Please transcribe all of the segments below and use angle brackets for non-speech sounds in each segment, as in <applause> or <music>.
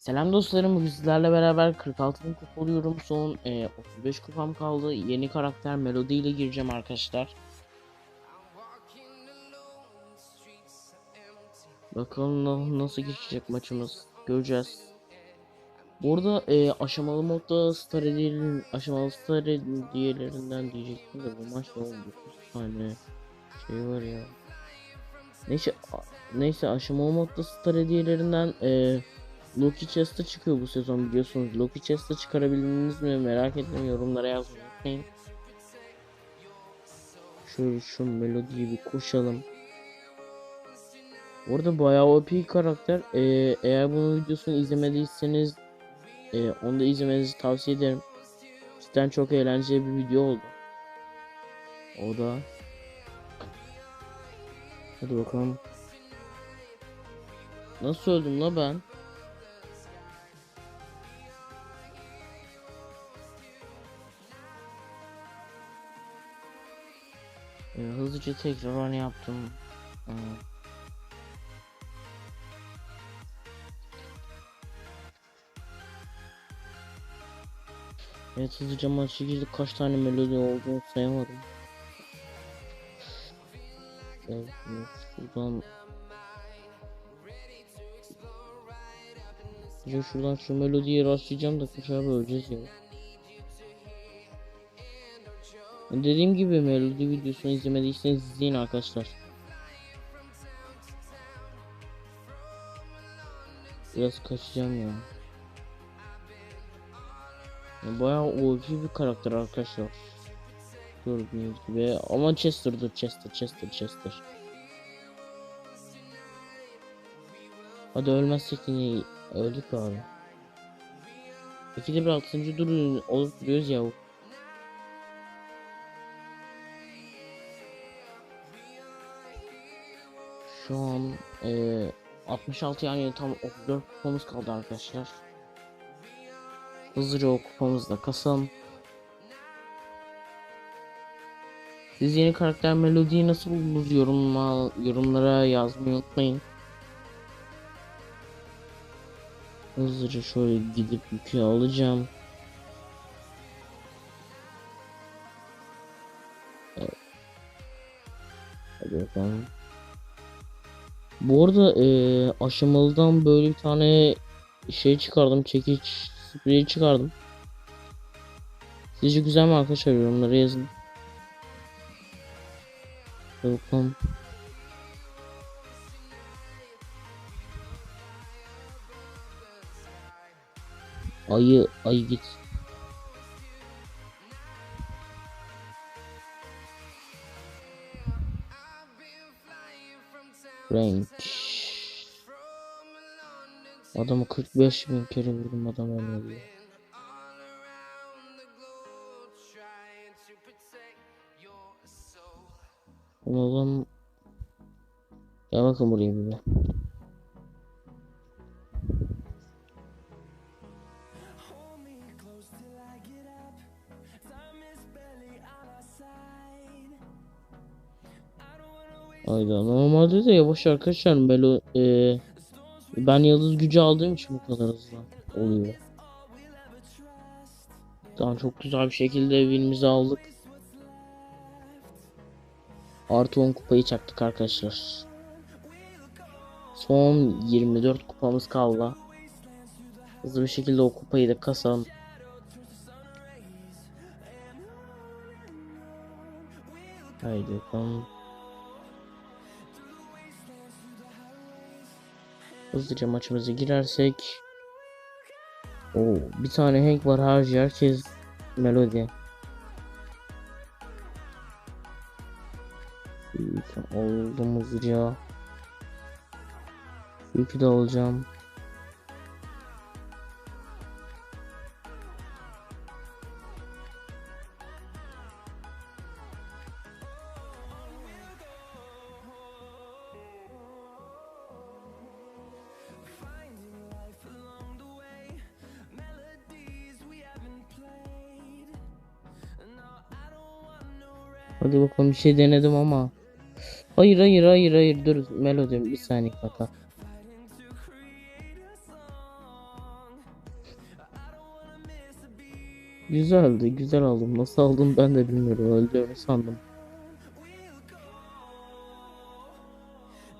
Selam dostlarım, bugün sizlerle beraber 46 bin kupa oluyorum. Son e, 35 kupam kaldı. Yeni karakter Melody ile gireceğim arkadaşlar. Bakalım na- nasıl geçecek maçımız. Göreceğiz. Burada e, aşamalı modda star hediyelerin, aşamalı star hediyelerinden diyecektim de bu maçta 19 tane şey var ya. Neyse, neyse aşamalı modda star hediyelerinden e, Lucky Chest'e çıkıyor bu sezon biliyorsunuz. Lucky Chest'e çıkarabildiniz mi merak etmeyin yorumlara yazmayı unutmayın. Şöyle şu melodiyi bir koşalım. Orada bayağı OP karakter. Ee, eğer bunun videosunu izlemediyseniz e, onu da izlemenizi tavsiye ederim. Cidden çok eğlenceli bir video oldu. O da. Hadi bakalım. Nasıl öldüm la ben? Hızlıca tekrar yaptım. Ee, Evet hızlıca maçı girdik. Kaç tane melodi olduğunu sayamadım. Evet, şuradan Ya şuradan şu melodiye rastlayacağım da kuşağı öleceğiz ya. Dediğim gibi melodi videosunu izlemediyseniz izleyin arkadaşlar. Biraz kaçacağım ya. ya bayağı OP bir karakter arkadaşlar. Gördüğünüz gibi ama Chester'dır Chester Chester Chester. Hadi ölmezsek yine öldük abi. İkide bir altıncı durun olup duruyoruz ya. Şu an eee 66 yani tam 34 kupamız kaldı arkadaşlar. Hızlıca o kupamızı da kasalım. Siz yeni karakter melodiyi nasıl buldunuz yorumla, yorumlara yazmayı unutmayın. Hızlıca şöyle gidip yükü alacağım. Bu arada eee aşamalıdan böyle bir tane şey çıkardım. Çekiç spreyi çıkardım. Sizce güzel mi arkadaşlar yorumlara yazın. Bakalım. Ayı ayı git. Range. Adamı 45 bin kere vurdum adam ölmedi. ya. Oğlum Gel bakın buraya bir be. Hayda normalde de yavaş arkadaşlar böyle e, ben yıldız gücü aldığım için bu kadar hızlı oluyor. Tamam çok güzel bir şekilde evimizi aldık. Artı 10 kupayı çaktık arkadaşlar. Son 24 kupamız kaldı. Hızlı bir şekilde o kupayı da kasalım. Haydi bakalım. Hızlıca maçımıza girersek. Oo, bir tane Hank var harici herkes melodi. Oldum hızlıca. Yükü de alacağım. Hadi bakalım bir şey denedim ama. Hayır hayır hayır hayır dur Melody bir saniye kaka. Güzeldi güzel aldım nasıl aldım ben de bilmiyorum öldüğümü sandım.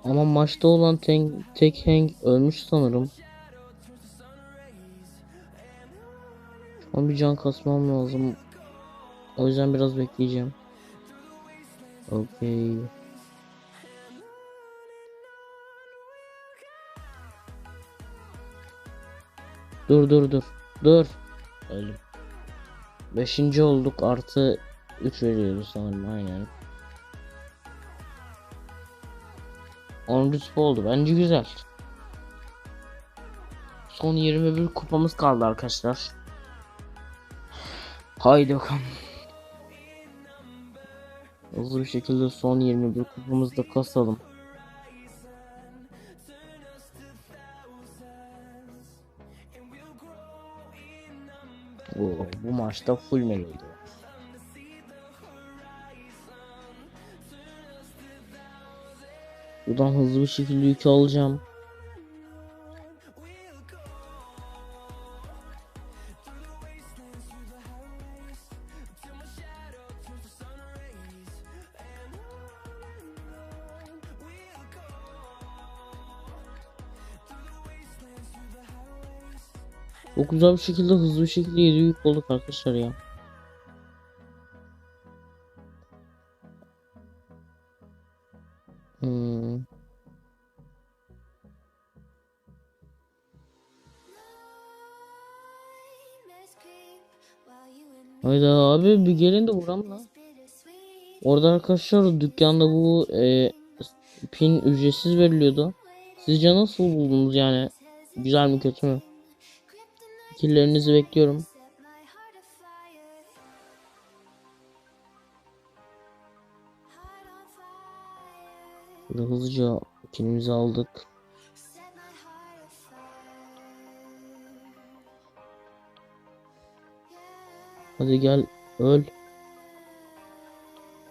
Ama maçta olan tek, tek Hank ölmüş sanırım. Ama bir can kasmam lazım. O yüzden biraz bekleyeceğim. Okey. Dur dur dur. Dur. Öldüm. Beşinci olduk artı 3 veriyoruz sanırım aynen. 10 rütbe oldu bence güzel. Son 21 kupamız kaldı arkadaşlar. Haydi bakalım. Hızlı bir şekilde son 21 kupamızı da kasalım. Oo, bu maçta full melodi. Buradan hızlı bir şekilde yükü alacağım. Çok bir şekilde hızlı bir şekilde 7 yük olduk arkadaşlar ya. Hmm. Hayda abi bir gelin de vuram lan. Orada arkadaşlar dükkanda bu e, pin ücretsiz veriliyordu. Sizce nasıl buldunuz yani? Güzel mi kötü mü? Fikirlerinizi bekliyorum. Böyle hızlıca kilimizi aldık. Hadi gel öl.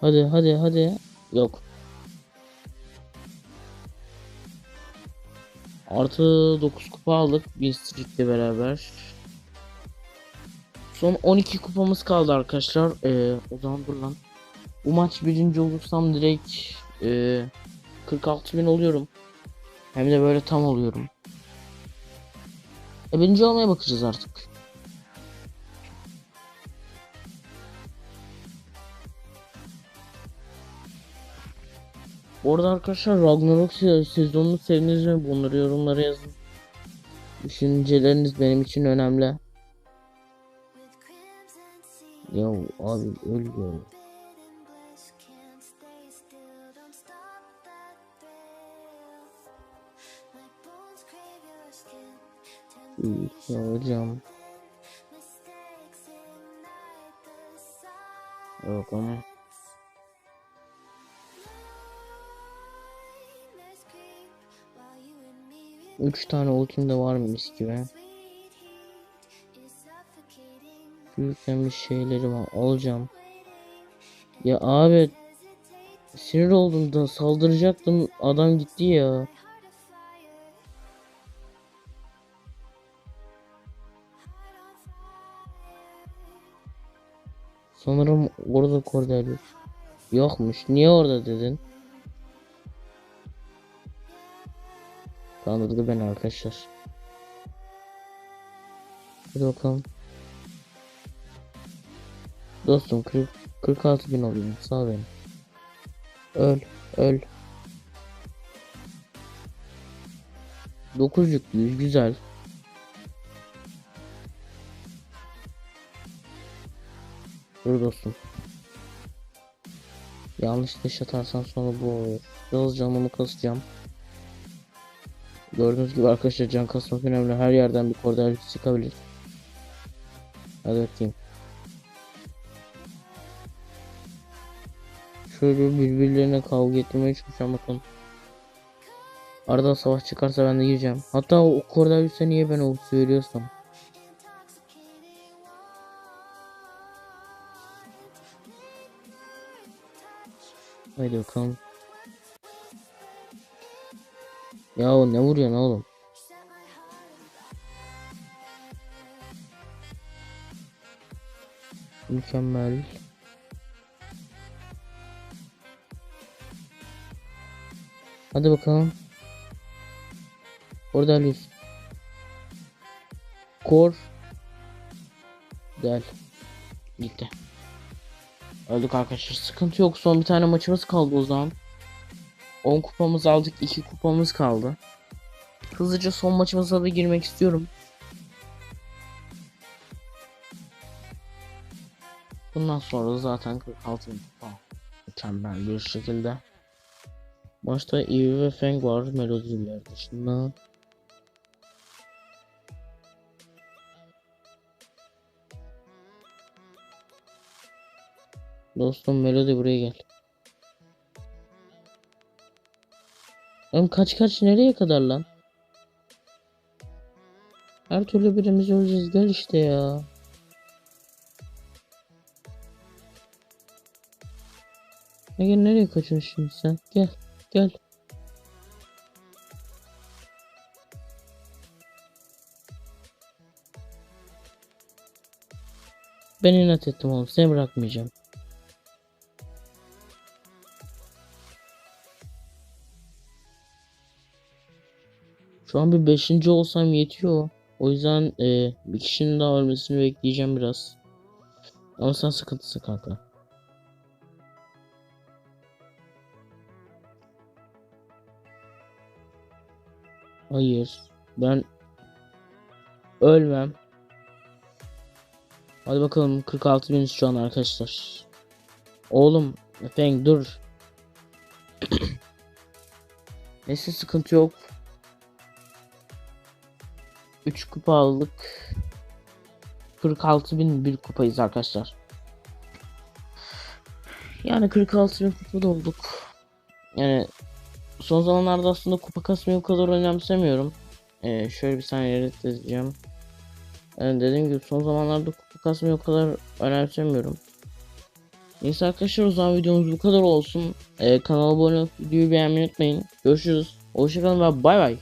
Hadi hadi hadi. Yok. Artı 9 kupa aldık bir streakle beraber. Son 12 kupamız kaldı arkadaşlar. Ee, o zaman dur lan. Bu maç birinci olursam direkt e, 46 bin oluyorum. Hem de böyle tam oluyorum. E, birinci olmaya bakacağız artık. Bu arada arkadaşlar Ragnarok se- sezonunu sevdiniz mi? Bunları yorumlara yazın. Düşünceleriniz benim için önemli. Abi ölüyorum. Üf, Ya hocam. Yok ama. Üç tane ultim de var mı mis gibi? Yüklenmiş şeyleri var. Alacağım. Ya abi sinir oldum da saldıracaktım. Adam gitti ya. Sanırım orada Cordelius. Yokmuş. Niye orada dedin? Kandırdı beni arkadaşlar. Hadi bakalım. Dostum 40, 46 bin olayım. Sağ beni. Öl. Öl. 9 yüklüyüz. Güzel. Dur dostum. Yanlış deş atarsan sonra bu olur. Biraz canımı kasacağım. Gördüğünüz gibi arkadaşlar can kasmak önemli. Her yerden bir kordel çıkabilir. Hadi bakayım. Şöyle birbirlerine kavga ettirmeye çalışacağım bakalım. Arada savaş çıkarsa ben de gireceğim. Hatta o kordel niye ben o söylüyorsam. Haydi bakalım. Ya ne vuruyorsun oğlum? Mükemmel. Hadi bakalım. Orada Alius. Kor. Del. Gitti. Öldük arkadaşlar. Sıkıntı yok. Son bir tane maçımız kaldı o zaman. 10 kupamız aldık. 2 kupamız kaldı. Hızlıca son maçımıza da girmek istiyorum. Bundan sonra zaten 46 kupa. Mükemmel bir şekilde. Maçta Eve ve Feng var melodiler dışında. Dostum Melody buraya gel. Oğlum kaç kaç nereye kadar lan? Her türlü birimiz öleceğiz gel işte ya. Ege nereye kaçıyorsun şimdi sen? Gel gel. Ben inat ettim oğlum seni bırakmayacağım. Şu an bir beşinci olsam yetiyor. O yüzden e, bir kişinin daha ölmesini bekleyeceğim biraz. Ama sen sıkıntısı kanka. Hayır. Ben ölmem. Hadi bakalım 46 bin şu an arkadaşlar. Oğlum Feng dur. <clears throat> Neyse sıkıntı yok. 3 kupa aldık. 46 bin bir kupayız arkadaşlar. Yani 46 bin kupa olduk. Yani son zamanlarda aslında kupa kasmayı o kadar önemsemiyorum. Ee, şöyle bir saniye reddedeceğim. Yani dediğim gibi son zamanlarda kupa kasmayı o kadar önemsemiyorum. Neyse arkadaşlar o zaman videomuz bu kadar olsun. Ee, kanala abone olup videoyu beğenmeyi unutmayın. Görüşürüz. Hoşçakalın ve bay bay.